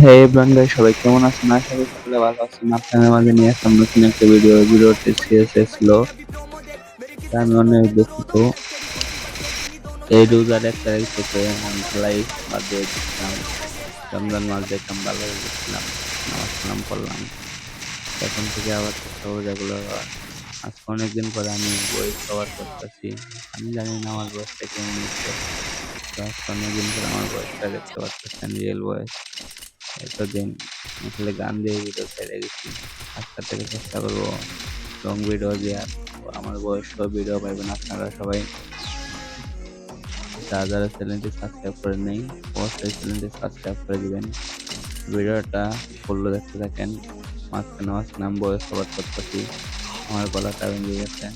হে everyone guys সবাই কেমন আছেন? আশা করি সকলে ভালো আছেন। আপনাদের মাঝে নিয়ে আসলাম নতুন একটা ভিডিও ভিডিওটি সিএসএস ছিল তা আমি অনেক দুঃখিত এই রোজার এক তারিখ থেকে আমি খেলাই বাদ দিয়ে দিচ্ছিলাম রমজান মাস দেখলাম, ভালো হয়ে গেছিলাম নামাজ কালাম করলাম এখন থেকে আবার যেগুলো আজকে অনেকদিন পরে আমি বই কভার করতেছি। আমি জানি না আমার বয়সটা কেমন হচ্ছে। আজকে অনেকদিন পরে আমার বয়সটা দেখতে পাচ্ছেন রিয়েল বয়স এতদিন আসলে গান দিয়ে ভিডিও ছেড়ে গেছি আজকে থেকে চেষ্টা করব লং ভিডিও দেওয়ার। আমার বয়স্ক ভিডিও পাইবেন আপনারা সবাই। যারা যারা চ্যানেলটি সাবস্ক্রাইব করে নেই, অবশ্যই চ্যানেলটি সাবস্ক্রাইব করে দিবেন। ভিডিওটা ফুল দেখতে থাকেন। মাঝখানে মাঝখানে আমি বয়স করতেছি। আমার গলাটা ভেঙে গেছে।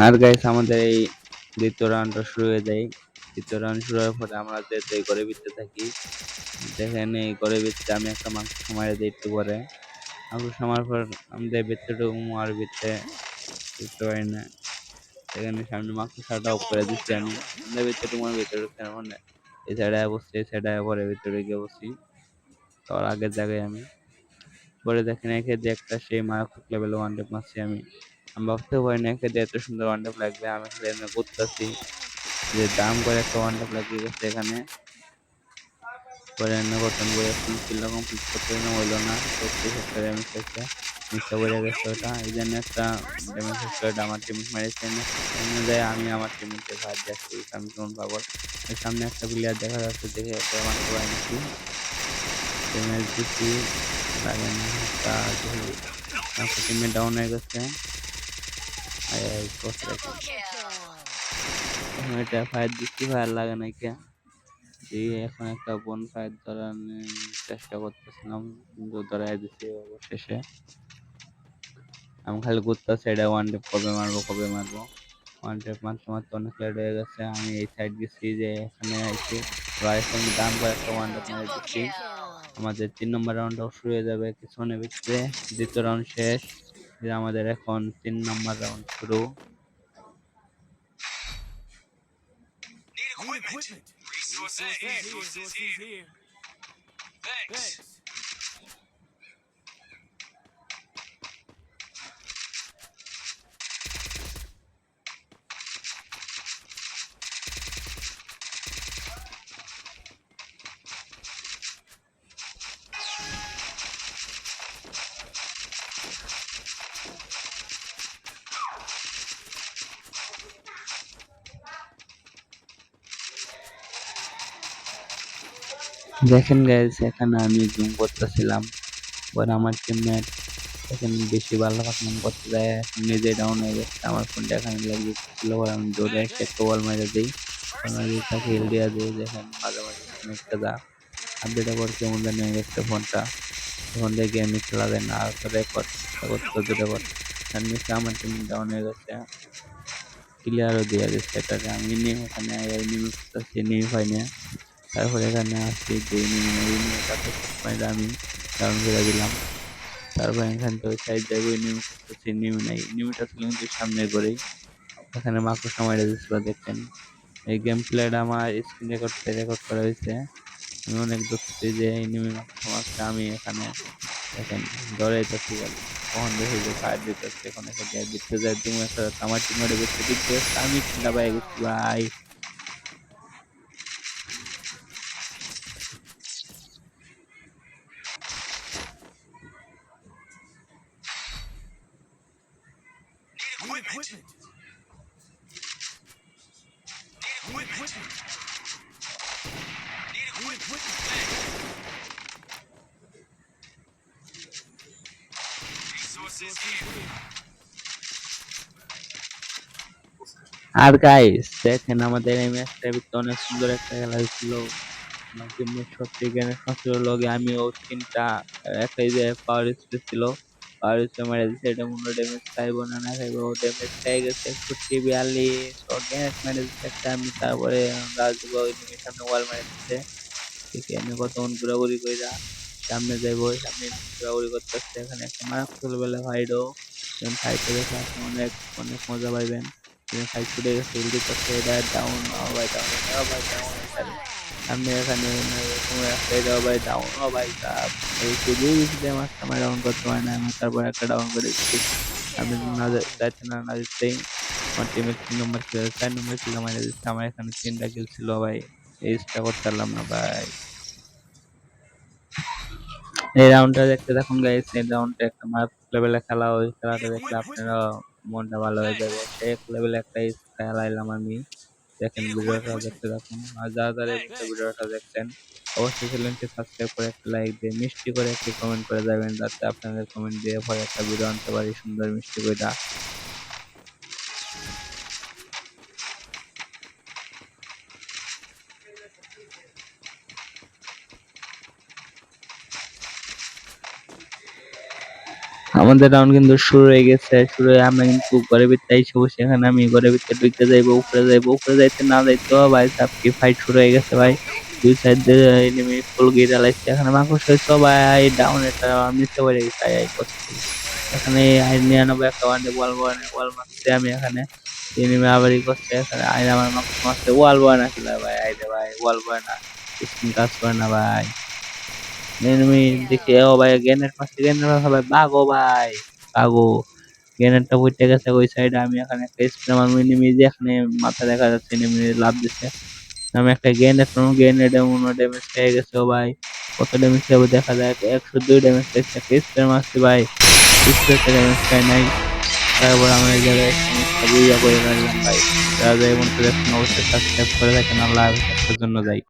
আর গাইস আমাদের এই দ্বিতীয় রাউন্ডটা শুরু হয়ে যায়। দ্বিতীয় রাউন্ড শুরু হওয়ার পরে আমরা যেহেতু এই ঘরে ভিতরে থাকি, দেখেন এই ঘরে ভিতরে আমি একটা মাংস মারে দিই একটু পরে। মাংস সামার পর আমাদের ভিতরে আর ভিতরে বুঝতে পারি না। এখানে সামনে মাংস ছাড়া অফ করে দিচ্ছি আমি। আমাদের ভিতরে ঢুকবো ভিতরে ঢুকতে মানে এই সাইডে বসছি, এই সাইডে পরে ভিতরে গিয়ে বসি তার আগের জায়গায় আমি। পরে দেখেন একে যে একটা সেই মারাত্মক লেভেল ওয়ান ডেপ মারছি আমি। আমি ভাবতেও পারিনি একে দিয়ে এত সুন্দর ওয়ান লাগবে, আমি খালি এমনি করতেছি। যে দাম করে একটা ওয়ান ডেপ লাগিয়ে গেছে এখানে। পরে এমনি করতাম করতে না হইল না। সত্যি সত্যি গেছে ওটা। এই জন্য একটা হচ্ছে আমার মেরেছে আমি আমার ভাত যাচ্ছি আমি ওই সামনে একটা প্লেয়ার দেখা যাচ্ছে, দেখে একটা আমার ড্যামেজ দিচ্ছি। লাগে না ডাউন হয়ে গেছে। এটা ফায়ার দিচ্ছি ফায়ার লাগে না কে? দিয়ে এখন একটা বোন ফায়ার ধরার চেষ্টা করতেছিলাম কিন্তু ধরাই দিচ্ছি অবশেষে। আমি খালি ঘুরতেছি এটা ওয়ান টেপ কবে মারবো কবে মারবো? ওয়ান টেপ মারতে মারতে অনেক লেট হয়ে গেছে আমি এই সাইড গেছি যে এখানে আইছি। এবার দাম করে একটা ওয়ান টেপ মেরে দিচ্ছি আমাদের তিন নম্বর রাউন্ডটাও শুরু হয়ে যাবে কিছুক্ষণের ভিতরে দ্বিতীয় রাউন্ড শেষ। এটা আমাদের এখন তিন নাম্বার রাউন্ড শুরু। দেখেন গাইজ এখানে আমি জুম করতেছিলাম। পরে আমার টিমমেট এখানে বেশি ভালো পারফর্ম করতে এখন নিজে ডাউন হয়ে গেছে আমার ফোনটা এখানে লাগিয়ে পরে আমি দৌড়ে একটা বল মেরে দিই। তাকে হেল দিয়ে দিই, দেখেন মাঝে মাঝে একটা দা আপডেটের পর কেমন জানি গেছে ফোনটা ফোন দিয়ে গেমই খেলা যায় না, আর রেকর্ড দুটো রেকর্ড তার নিচে আমার টিম ডাউন হয়ে গেছে ক্লিয়ারও দিয়ে দিচ্ছে এটাকে। আমি নিয়ে এখানে নিয়ে নিয়ে পাই না তারপরে এখানে আসছি যে নিয়ে পয়েন্ট আমি ডাউন করে দিলাম। তারপর এখান থেকে সাইড যাব নিউ করতেছি নিউ নেই নিউটা ছিল কিন্তু সামনে করেই। এখানে মাকড় সময়টা দিচ্ছিল দেখেন। এই গেম প্লেটা আমার স্ক্রিন রেকর্ড রেকর্ড করা হয়েছে। আমি অনেক দুঃখিত যে এনিমি সমাজটা আমি এখানে দেখেন তো ঠিক কখন দেখি যে ফায়ার দিতেছে, এখন এসে যায় দিতে যায় দিম একটা আমার টিমের বেশি দিক দিয়ে আমি চিন্তা পাই গেছি ভাই equipment. Equipment. আর গাইস দেখেন আমাদের এই ম্যাচটার ভিতরে অনেক সুন্দর একটা খেলা হয়েছিল সত্যি জ্ঞানের সঞ্চয় লগে আমি ও তিনটা একটাই যে পাওয়ার স্পেস ছিল পাওয়ার স্পেস মেরে মনে ড্যামেজ খাইব না না খাইব ড্যামেজ খাই গেছে একষট্টি বিয়াল্লিশ ও গ্যাস মেরে দিচ্ছে একটা আমি তারপরে রাজুবা ওই নিমির সামনে ওয়াল মেরে দিচ্ছে আমি কতক্ষণ ঘোরাঘুরি কইরা সামনে যাইবো সামনে ঘোরাঘুরি করতেছে এখানে একটা মারাত্মক বেলা ফাইডও ফাইটে দেখে অনেক অনেক মজা পাইবেন ফাইট ছুটে গেছে করছে এটা ডাউন ভাই ডাউন ভাই ডাউন সামনে এখানে সময় একটা ভাই ডাউন ও ভাই এই আমার ডাউন করতে পারে না, আমি তারপর একটা ডাউন করে দিচ্ছি। আমি যাচ্ছে না না আমার টিমের তিন নম্বর ছিল চার নম্বর ছিল মারা দিচ্ছে। আমার এখানে তিনটা কিল ছিল ভাই এইটা করতে পারলাম না ভাই। এই রাউন্ডটা দেখতে দেখুন গাইস এই রাউন্ডটা একটা মার লেভেলে খেলা ওই খেলাটা দেখলে আপনারা মনটা ভালো হয়ে যাবে। এক লেভেলে একটা খেলাইলাম আমি। দেখেন ভিডিওটা দেখতে থাকুন। আর যারা যারা ভিডিওটা দেখছেন অবশ্যই চ্যানেলটি সাবস্ক্রাইব করে একটা লাইক দিয়ে মিষ্টি করে একটি কমেন্ট করে যাবেন যাতে আপনাদের কমেন্ট দিয়ে পরে একটা ভিডিও আনতে পারি সুন্দর মিষ্টি কইটা আমাদের রাউন্ড কিন্তু শুরু হয়ে গেছে। শুরু হয়ে আমরা কিন্তু ঘরের ভিতরে এসে বসে এখানে আমি ঘরের ভিতরে ঢুকতে যাইবো, উপরে যাইবো, উপরে যাইতে না যাইতে ভাই সব কি ফাইট শুরু হয়ে গেছে ভাই। দুই সাইড দিয়ে এনিমি ফুল গিরা লাগছে এখানে মাংস সবাই ডাউন একটা নিচে পড়ে গেছে আই করছে। এখানে আই নিরানব্বই একটা ওয়ান ওয়াল বয় ওয়াল মারছে আমি এখানে। এনিমি আবারই করছে, এখানে আইন আমার মাংস মারছে ওয়াল বয় না ছিল ভাই আইরে ভাই ওয়াল বয় না স্ক্রিন কাজ করে না ভাই। এনিমি দেখে, ও ভাই মারছে গ্রেনেড মারছে ভাই ভাগো ভাই উঠে গেছে ওই সাইডে আমি এখানে একটা স্প্রে মারবো এনিমি মাথা দেখা যাচ্ছে এনিমি লাভ দিচ্ছে আমি একটা গ্রেনেড মারবো গ্রেনেডে মনে ড্যামেজ গেছে ও ভাই। কত ড্যামেজ দেখা যায় একশো দুই ড্যামেজ খেয়েছে একটা স্প্রে মারছি ভাই। স্প্রেতে ড্যামেজ নাই। তারপর আমি এই জায়গায় করে ভাই। যারা অবশ্যই সাবস্ক্রাইব করে আল্লাহ জন্য যাই